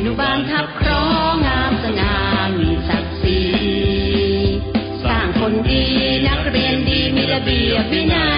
อนุบาลทับครองามสง่ามีศักดิ์ศรีสร้างคนดีนักเรียนดีมีระเบียบวินัย